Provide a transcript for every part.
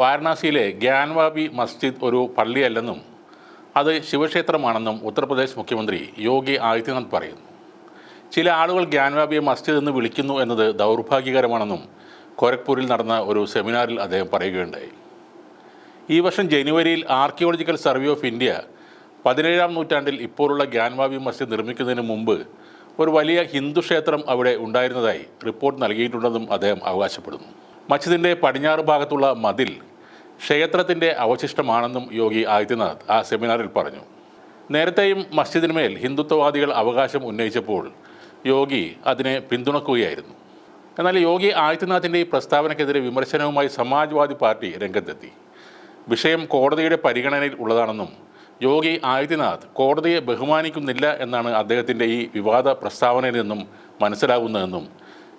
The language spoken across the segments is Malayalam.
വാരണാസിയിലെ ഗ്യാൻവാബി മസ്ജിദ് ഒരു പള്ളിയല്ലെന്നും അത് ശിവക്ഷേത്രമാണെന്നും ഉത്തർപ്രദേശ് മുഖ്യമന്ത്രി യോഗി ആദിത്യനാഥ് പറയുന്നു. ചില ആളുകൾ ഗ്യാൻവാബിയെ മസ്ജിദ് എന്ന് വിളിക്കുന്നു എന്നത് ദൗർഭാഗ്യകരമാണെന്നും ഗോരഖ്പൂരിൽ നടന്ന ഒരു സെമിനാറിൽ അദ്ദേഹം പറയുകയുണ്ടായി. ഈ വർഷം ജനുവരിയിൽ ആർക്കിയോളജിക്കൽ സർവേ ഓഫ് ഇന്ത്യ പതിനേഴാം നൂറ്റാണ്ടിൽ ഇപ്പോഴുള്ള ഗ്യാൻവാബി മസ്ജിദ് നിർമ്മിക്കുന്നതിന് മുമ്പ് ഒരു വലിയ ഹിന്ദു ക്ഷേത്രം അവിടെ ഉണ്ടായിരുന്നതായി റിപ്പോർട്ട് നൽകിയിട്ടുണ്ടെന്നും അദ്ദേഹം അവകാശപ്പെടുന്നു. മസ്ജിദിന്റെ പടിഞ്ഞാറ് ഭാഗത്തുള്ള മതിൽ ക്ഷേത്രത്തിന്റെ അവശിഷ്ടമാണെന്നും യോഗി ആദിത്യനാഥ് ആ സെമിനാറിൽ പറഞ്ഞു. നേരത്തെയും മസ്ജിദിന്മേൽ ഹിന്ദുത്വവാദികൾ അവകാശം ഉന്നയിച്ചപ്പോൾ യോഗി അതിനെ പിന്തുണക്കുകയായിരുന്നു. എന്നാൽ യോഗി ആദിത്യനാഥിന്റെ ഈ പ്രസ്താവനയ്ക്കെതിരെ വിമർശനവുമായി സമാജ്വാദി പാർട്ടി രംഗത്തെത്തി. വിഷയം കോടതിയുടെ പരിഗണനയിൽ ഉള്ളതാണെന്നും യോഗി ആദിത്യനാഥ് കോടതിയെ ബഹുമാനിക്കുന്നില്ല എന്നാണ് അദ്ദേഹത്തിന്റെ ഈ വിവാദ പ്രസ്താവനയിൽ നിന്നും മനസ്സിലാകുന്നതെന്നും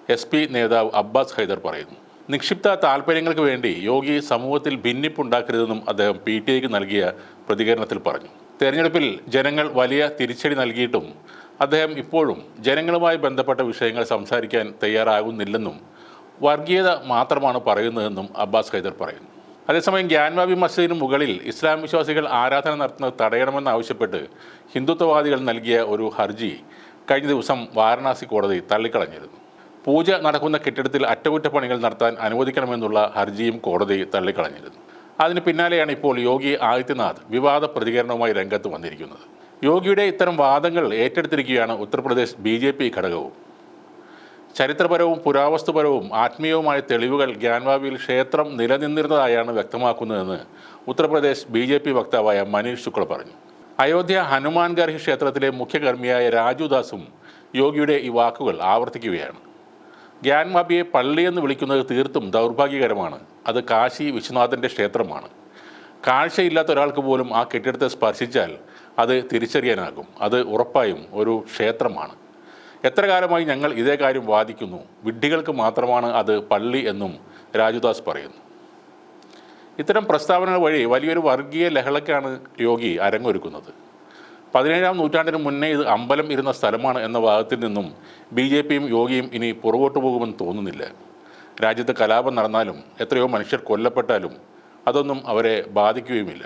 എസ് നേതാവ് അബ്ബാസ് ഹൈദർ പറയുന്നു. നിക്ഷിപ്ത താല്പര്യങ്ങൾക്ക് വേണ്ടി യോഗി സമൂഹത്തിൽ ഭിന്നിപ്പുണ്ടാക്കരുതെന്നും അദ്ദേഹം പി ടി ഐക്ക് നൽകിയ പ്രതികരണത്തിൽ പറഞ്ഞു. തെരഞ്ഞെടുപ്പിൽ ജനങ്ങൾ വലിയ തിരിച്ചടി നൽകിയിട്ടും അദ്ദേഹം ഇപ്പോഴും ജനങ്ങളുമായി ബന്ധപ്പെട്ട വിഷയങ്ങൾ സംസാരിക്കാൻ തയ്യാറാകുന്നില്ലെന്നും വർഗീയത മാത്രമാണ് പറയുന്നതെന്നും അബ്ബാസ് ഖൈദർ പറയുന്നു. അതേസമയം ഗ്യാൻവാബി മസ്ജിദിന് മുകളിൽ ഇസ്ലാം വിശ്വാസികൾ ആരാധന നടത്തുന്നത് തടയണമെന്നാവശ്യപ്പെട്ട് ഹിന്ദുത്വവാദികൾ നൽകിയ ഒരു ഹർജി കഴിഞ്ഞ ദിവസം വാരണാസി കോടതി തള്ളിക്കളഞ്ഞിരുന്നു. പൂജ നടക്കുന്ന കെട്ടിടത്തിൽ അറ്റകുറ്റപ്പണികൾ നടത്താൻ അനുവദിക്കണമെന്നുള്ള ഹർജിയും കോടതി തള്ളിക്കളഞ്ഞിരുന്നു. അതിന് പിന്നാലെയാണ് ഇപ്പോൾ യോഗി ആദിത്യനാഥ് വിവാദ പ്രതികരണവുമായി രംഗത്ത് വന്നിരിക്കുന്നത്. യോഗിയുടെ ഇത്തരം വാദങ്ങൾ ഏറ്റെടുത്തിരിക്കുകയാണ് ഉത്തർപ്രദേശ് ബി ജെ പി ഘടകവും. ചരിത്രപരവും പുരാവസ്തുപരവും ആത്മീയവുമായ തെളിവുകൾ ഗ്യാൻവാവിയിൽ ക്ഷേത്രം നിലനിന്നിരുന്നതായാണ് വ്യക്തമാക്കുന്നതെന്ന് ഉത്തർപ്രദേശ് ബി ജെ പി വക്താവായ മനീഷ് ശുക്ല പറഞ്ഞു. അയോധ്യ ഹനുമാൻഗർഹി ക്ഷേത്രത്തിലെ മുഖ്യകർമ്മിയായ രാജുദാസും യോഗിയുടെ ഈ വാക്കുകൾ ആവർത്തിക്കുകയാണ്. ഗ്യാൻവാബിയെ പള്ളിയെന്ന് വിളിക്കുന്നത് തീർത്തും ദൗർഭാഗ്യകരമാണ്. അത് കാശി വിശ്വനാഥന്റെ ക്ഷേത്രമാണ്. കാഴ്ചയില്ലാത്ത ഒരാൾക്ക് പോലും ആ കെട്ടിടത്തെ സ്പർശിച്ചാൽ അത് തിരിച്ചറിയാനാകും. അത് ഉറപ്പായും ഒരു ക്ഷേത്രമാണ്. എത്ര കാലമായി ഞങ്ങൾ ഇതേ കാര്യം വാദിക്കുന്നു. വിഡ്ഢികൾക്ക് മാത്രമാണ് അത് പള്ളി എന്നും രാജുദാസ് പറയുന്നു. ഇത്തരം പ്രസ്താവനകൾ വഴി വലിയൊരു വർഗീയ ലഹളക്കാണ് യോഗി അരങ്ങൊരുക്കുന്നത്. പതിനേഴാം നൂറ്റാണ്ടിന് മുന്നേ ഇത് അമ്പലം ഇരുന്ന സ്ഥലമാണ് എന്ന വാദത്തിൽ നിന്നും ബി ജെ പിയും യോഗിയും ഇനി പുറകോട്ട് പോകുമെന്ന് തോന്നുന്നില്ല. രാജ്യത്ത് കലാപം നടന്നാലും എത്രയോ മനുഷ്യർ കൊല്ലപ്പെട്ടാലും അതൊന്നും അവരെ ബാധിക്കുകയുമില്ല.